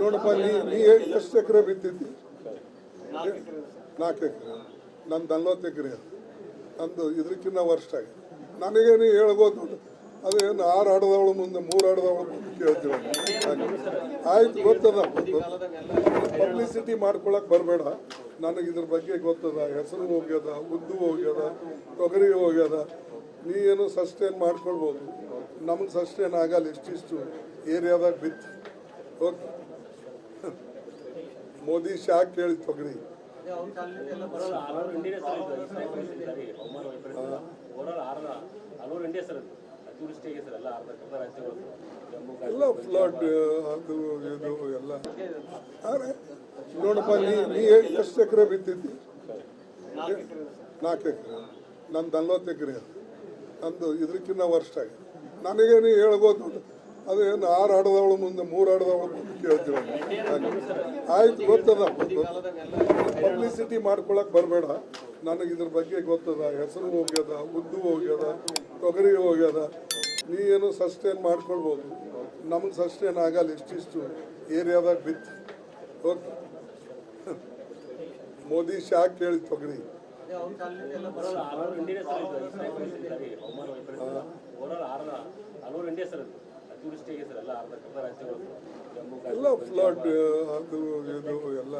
ನೋಡಪ್ಪ, ನೀ ನೀ ಎಷ್ಟು ಎಕರೆ ಬಿತ್ತಿದ್ದಿ? ನಾಲ್ಕು ಎಕರೆ. ನಂದು ನಲ್ವತ್ತು ಎಕರೆ ನಂದು ಇದಕ್ಕಿಂತ ವರ್ಷ ಆಗಿದೆ. ನನಗೇನು ಹೇಳ್ಬೋದು ಅದೇನು ಆರು ಆಡದವಳು ಮುಂದೆ ಮೂರು ಆಡದವಳು ಮುಂದೆ ಕೇಳ್ತೀವಿ ಆಯ್ತು, ಗೊತ್ತದ. ಪಬ್ಲಿಸಿಟಿ ಮಾಡ್ಕೊಳಕ್ ಬರಬೇಡ. ನನಗೆ ಇದ್ರ ಬಗ್ಗೆ ಗೊತ್ತದ. ಹೆಸರು ಹೋಗ್ಯದ, ಉದ್ದು ಹೋಗ್ಯದ, ತೊಗರಿ ಹೋಗ್ಯದ. ನೀ ಏನು ಸಸ್ಟೇನ್ ಮಾಡ್ಕೊಳ್ಬೋದು. ನಮಗೆ ಸಸ್ಟೇನ್ ಆಗಲ್ಲ, ಇಷ್ಟಿಷ್ಟು ಏರಿಯಾದಾಗ ಬಿತ್ತು. ಓಕೆ ಮೋದಿ ಶಾ ಕೇಳಿ ಸರ್ ಎಲ್ಲ ಫ್ಲಡ್ ಅದು, ಇದು, ಎಲ್ಲ. ನೋಡಪ್ಪ, ನೀ ನೀ ಎಷ್ಟು ಎಕರೆ ಬಿತ್ತಿದ್ದಿ? ನಾಲ್ಕು ಎಕರೆ. ನಂದು ನಲ್ವತ್ತು ಎಕರೆ ನಂದು ಇದಕ್ಕಿಂತ ವರ್ಷ ಆಗಿದೆ. ನನಗೇನು ಹೇಳ್ಬೋದು ಅದೇನು ಆರು ಆಡದವಳು ಮುಂದೆ, ಮೂರು ಆಡದವಳು ಮುಂದೆ ಕೇಳ್ತೀವಿ ಆಯ್ತು, ಗೊತ್ತದ. ಪಬ್ಲಿಸಿಟಿ ಮಾಡ್ಕೊಳಕ್ ಬರಬೇಡ. ನನಗೆ ಇದ್ರ ಬಗ್ಗೆ ಗೊತ್ತದ. ಹೆಸರು ಹೋಗ್ಯದ ಉದ್ದು ಹೋಗ್ಯದ, ತೊಗರಿ ಹೋಗ್ಯದ. ನೀ ಏನು ಸಸ್ಟೇನ್ ಮಾಡ್ಕೊಳ್ಬೋದು. ನಮ್ಗೆ ಸಸ್ಟೇನ್ ಆಗಲ್ಲ ಇಷ್ಟಿಷ್ಟು ಏರಿಯಾದಾಗ ಬಿತ್ತು. ಮೋದಿ ಶಾಕ್ ಕೇಳಿ ತೊಗರಿ. ಎಲ್ಲ ಅರ್ಧ ಫ್ಲಡ್ ಅದು ಇದು ಎಲ್ಲ.